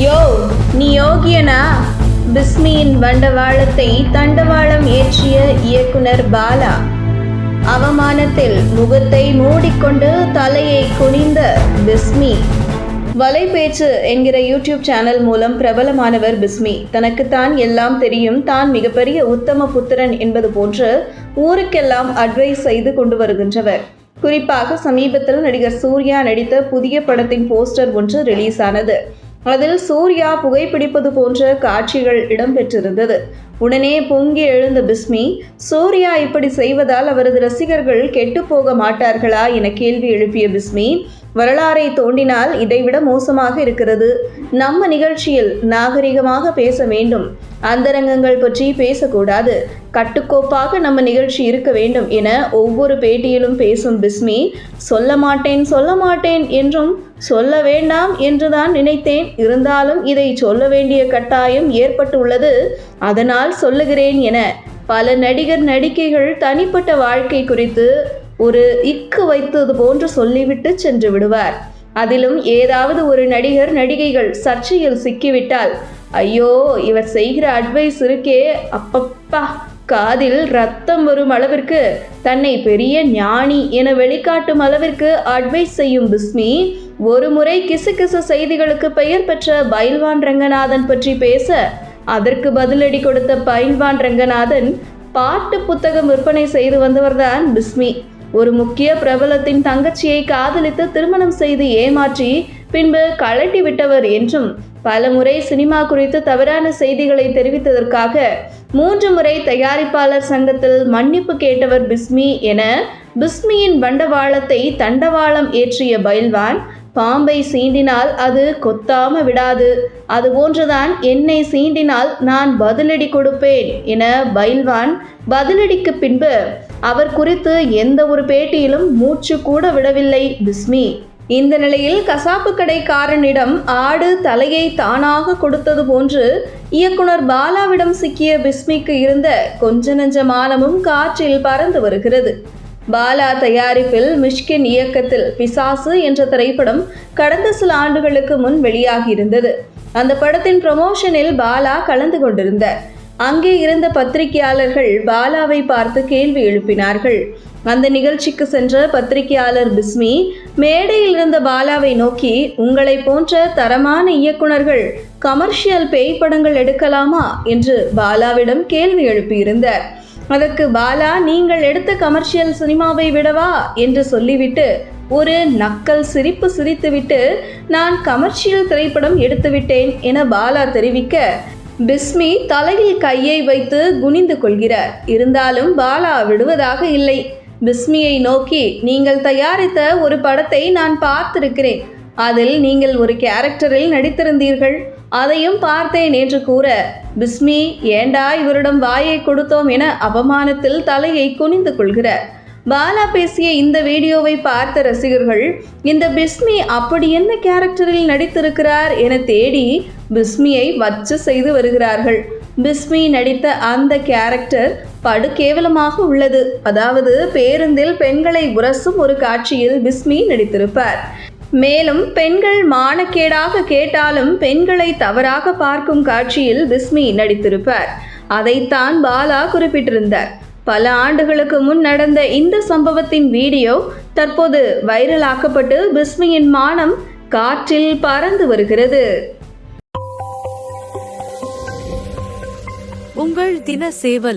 யோ நீ யோகியனா? பிஸ்மியின் வண்டவாளத்தை தண்டவாளம் ஏற்றிய இயக்குனர் பாலா அவமானத்தில் முகத்தை மூடிக்கொண்டு தலையை குனிந்த பிஸ்மி. வலைபேச்சு என்கிற யூடியூப் சேனல் மூலம் பிரபலமானவர் பிஸ்மி. தனக்குத்தான் எல்லாம் தெரியும். தான் மிகப்பெரிய உத்தம புத்திரன் என்பது போன்று ஊருக்கெல்லாம் அட்வைஸ் செய்து கொண்டு வருகின்றவர். குறிப்பாக சமீபத்தில் நடிகர் சூர்யா நடித்த புதிய படத்தின் போஸ்டர் ஒன்று ரிலீஸ் ஆனது. அதில் சூர்யா புகைப்பிடிப்பது போன்ற காட்சிகள் இடம்பெற்றிருந்தது. உடனே பொங்கி எழுந்த பிஸ்மி சூர்யா இப்படி செய்வதால் அவரது ரசிகர்கள் கெட்டுப் போக மாட்டார்களா? என கேள்வி எழுப்பிய பிஸ்மி வரலாறை தோண்டினால் இதைவிட மோசமாக இருக்கிறது. நம்ம நிகழ்ச்சியில் நாகரிகமாக பேச வேண்டும். அந்தரங்கங்கள் பற்றி பேசக்கூடாது. கட்டுக்கோப்பாக நம்ம நிகழ்ச்சி இருக்க வேண்டும் என ஒவ்வொரு பேட்டியிலும் பேசும் பிஸ்மி சொல்ல மாட்டேன் சொல்ல மாட்டேன் என்றும் சொல்ல வேண்டாம் என்றுதான் நினைத்தேன். இருந்தாலும் இதை சொல்ல வேண்டிய கட்டாயம் ஏற்பட்டுள்ளது. அதனால் சொல்லுகிறேன் என பல நடிகர் நடிகைகள் தனிப்பட்ட வாழ்க்கை குறித்து ஒரு இக்கு வைத்தது போன்று சொல்லிவிட்டு சென்று விடுவார். அதிலும் ஏதாவது ஒரு நடிகர் நடிகைகள் சர்ச்சையில் சிக்கிவிட்டால் ஐயோ இவர் செய்கிற அட்வைஸ் இருக்கே அப்பப்பா காதில் ரத்தம் வரும் அளவிற்கு தன்னை பெரிய ஞானி என வெளிக்காட்டும் அளவிற்கு அட்வைஸ் செய்யும் பிஸ்மி ஒரு முறை கிசு கிசு செய்திகளுக்கு பெயர் பெற்ற பைல்வான் ரங்கநாதன் பற்றி பேச அதற்கு பதிலடி கொடுத்த பைல்வான் ரங்கநாதன் பாட்டு புத்தகம் விற்பனை செய்து வந்தவர்தான் பிஸ்மி. ஒரு முக்கிய பிரபலத்தின் தங்கச்சியை காதலித்து திருமணம் செய்து ஏமாற்றி பின்பு கழட்டி விட்டவர் என்றும் பல முறை சினிமா குறித்து தவறான செய்திகளை தெரிவித்ததற்காக மூன்று முறை தயாரிப்பாளர் சங்கத்தில் மன்னிப்பு கேட்டவர் பிஸ்மி என பிஸ்மியின் பண்டவாளத்தை தண்டவாளம் ஏற்றிய பைல்வான் பாம்பை சீண்டினால் அது கொத்தாம விடாது. அதுபோன்றுதான் என்னை சீண்டினால் நான் பதிலடி கொடுப்பேன் என பைல்வான் பதிலடிக்கு பின்பு அவர் குறித்து எந்த ஒரு பேட்டியிலும் மூச்சு கூட விடவில்லை பிஸ்மி. இந்த நிலையில் கசாப்பு கடைக்காரனிடம் ஆடு தலையை தானாக கொடுத்தது போன்று இயக்குனர் பாலாவிடம் சிக்கிய பிஸ்மிக்கு இருந்த கொஞ்ச நெஞ்ச மானமும் காற்றில் பறந்து வருகிறது. பாலா தயாரிப்பில் மிஷ்கின் இயக்கத்தில் பிசாசு என்ற திரைப்படம் கடந்த சில ஆண்டுகளுக்கு முன் வெளியாகியிருந்தது. அந்த படத்தின் ப்ரமோஷனில் பாலா கலந்து கொண்டிருந்தார் அங்கே இருந்த பத்திரிகையாளர்கள் பாலாவை பார்த்து கேள்வி எழுப்பினார்கள். அந்த நிகழ்ச்சிக்கு சென்ற பத்திரிகையாளர் பிஸ்மி மேடையில் இருந்த பாலாவை நோக்கி உங்களை போன்ற தரமான இயக்குனர்கள் கமர்ஷியல் பேய் படங்கள் எடுக்கலாமா? என்று பாலாவிடம் கேள்வி எழுப்பியிருந்தார். அதற்கு பாலா நீங்கள் எடுத்த கமர்ஷியல் சினிமாவை விடவா? என்று சொல்லிவிட்டு ஒரு நக்கல் சிரிப்பு சிரித்துவிட்டு நான் கமர்ஷியல் திரைப்படம் எடுத்துவிட்டேன் என பாலா தெரிவிக்க பிஸ்மி தலையில் கையை வைத்து குனிந்து கொள்கிறார். இருந்தாலும் பாலா விடுவதாக இல்லை. பிஸ்மியை நோக்கி நீங்கள் தயாரித்த ஒரு படத்தை நான் பார்த்திருக்கிறேன். அதில் நீங்கள் ஒரு கேரக்டரில் நடித்திருந்தீர்கள். அதையும் பார்த்தேன் என்று கூற பிஸ்மி ஏண்டா இவரிடம் வாயை கொடுத்தோம் என அவமானத்தில் தலையை குனிந்து கொள்கிறார் பாலா பேசிய இந்த வீடியோவை பார்த்த ரசிகர்கள் இந்த பிஸ்மி அப்படி என்ன கேரக்டரில் நடித்திருக்கிறார் என தேடி பிஸ்மியை வச்சு செய்து வருகிறார்கள். பிஸ்மி நடித்த அந்த கேரக்டர் படு கேவலமாக உள்ளது. அதாவது பேருந்தில் பெண்களை உரசும் ஒரு காட்சியில் பிஸ்மி நடித்திருப்பார். மேலும் பெண்கள் மானக்கேடாக கேட்டாலும் பெண்களை தவறாக பார்க்கும் காட்சியில் பிஸ்மி நடித்திருப்பார். அதைத்தான் பாலா குறிப்பிட்டிருந்தார். பல ஆண்டுகளுக்கு முன் நடந்த இந்த சம்பவத்தின் வீடியோ தற்போது வைரலாக்கப்பட்டு பிஸ்மியின் மானம் காற்றில் பறந்து வருகிறது. உங்கள் தின சேவல்